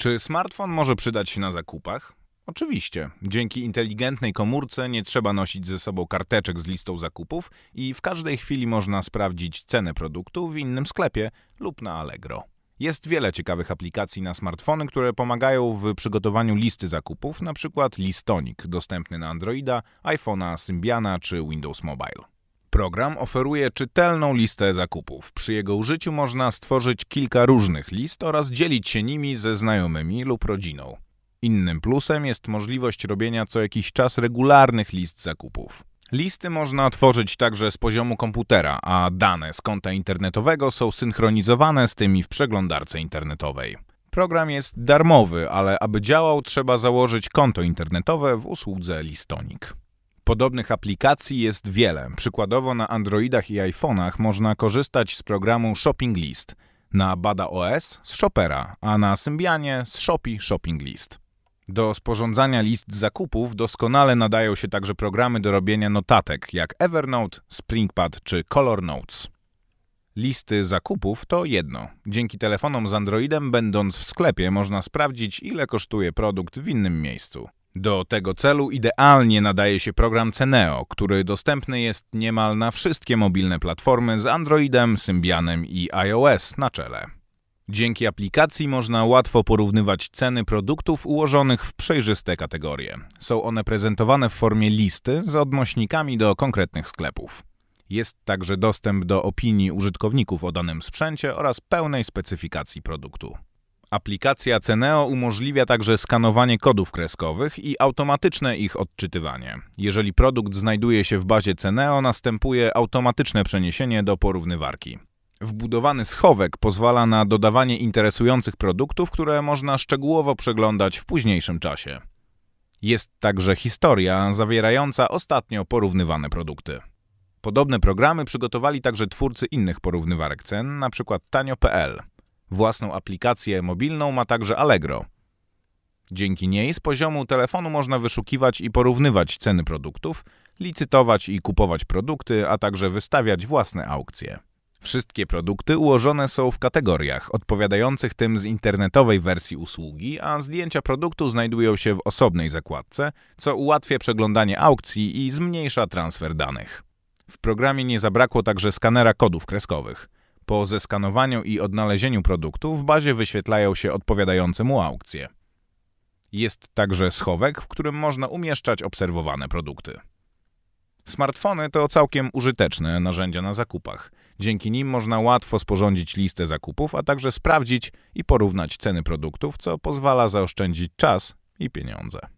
Czy smartfon może przydać się na zakupach? Oczywiście. Dzięki inteligentnej komórce nie trzeba nosić ze sobą karteczek z listą zakupów i w każdej chwili można sprawdzić cenę produktu w innym sklepie lub na Allegro. Jest wiele ciekawych aplikacji na smartfony, które pomagają w przygotowaniu listy zakupów, np. Listonik, dostępny na Androida, iPhone'a, Symbiana czy Windows Mobile. Program oferuje czytelną listę zakupów. Przy jego użyciu można stworzyć kilka różnych list oraz dzielić się nimi ze znajomymi lub rodziną. Innym plusem jest możliwość robienia co jakiś czas regularnych list zakupów. Listy można tworzyć także z poziomu komputera, a dane z konta internetowego są synchronizowane z tymi w przeglądarce internetowej. Program jest darmowy, ale aby działał, trzeba założyć konto internetowe w usłudze Listonik. Podobnych aplikacji jest wiele. Przykładowo na Androidach i iPhone'ach można korzystać z programu Shopping List, na Bada OS z Shoppera, a na Symbianie z Shopee Shopping List. Do sporządzania list zakupów doskonale nadają się także programy do robienia notatek jak Evernote, Springpad czy Color Notes. Listy zakupów to jedno. Dzięki telefonom z Androidem, będąc w sklepie, można sprawdzić, ile kosztuje produkt w innym miejscu. Do tego celu idealnie nadaje się program Ceneo, który dostępny jest niemal na wszystkie mobilne platformy z Androidem, Symbianem i iOS na czele. Dzięki aplikacji można łatwo porównywać ceny produktów ułożonych w przejrzyste kategorie. Są one prezentowane w formie listy z odnośnikami do konkretnych sklepów. Jest także dostęp do opinii użytkowników o danym sprzęcie oraz pełnej specyfikacji produktu. Aplikacja Ceneo umożliwia także skanowanie kodów kreskowych i automatyczne ich odczytywanie. Jeżeli produkt znajduje się w bazie Ceneo, następuje automatyczne przeniesienie do porównywarki. Wbudowany schowek pozwala na dodawanie interesujących produktów, które można szczegółowo przeglądać w późniejszym czasie. Jest także historia zawierająca ostatnio porównywane produkty. Podobne programy przygotowali także twórcy innych porównywarek cen, np. tanio.pl. Własną aplikację mobilną ma także Allegro. Dzięki niej z poziomu telefonu można wyszukiwać i porównywać ceny produktów, licytować i kupować produkty, a także wystawiać własne aukcje. Wszystkie produkty ułożone są w kategoriach odpowiadających tym z internetowej wersji usługi, a zdjęcia produktu znajdują się w osobnej zakładce, co ułatwia przeglądanie aukcji i zmniejsza transfer danych. W programie nie zabrakło także skanera kodów kreskowych. Po zeskanowaniu i odnalezieniu produktu w bazie wyświetlają się odpowiadające mu aukcje. Jest także schowek, w którym można umieszczać obserwowane produkty. Smartfony to całkiem użyteczne narzędzia na zakupach. Dzięki nim można łatwo sporządzić listę zakupów, a także sprawdzić i porównać ceny produktów, co pozwala zaoszczędzić czas i pieniądze.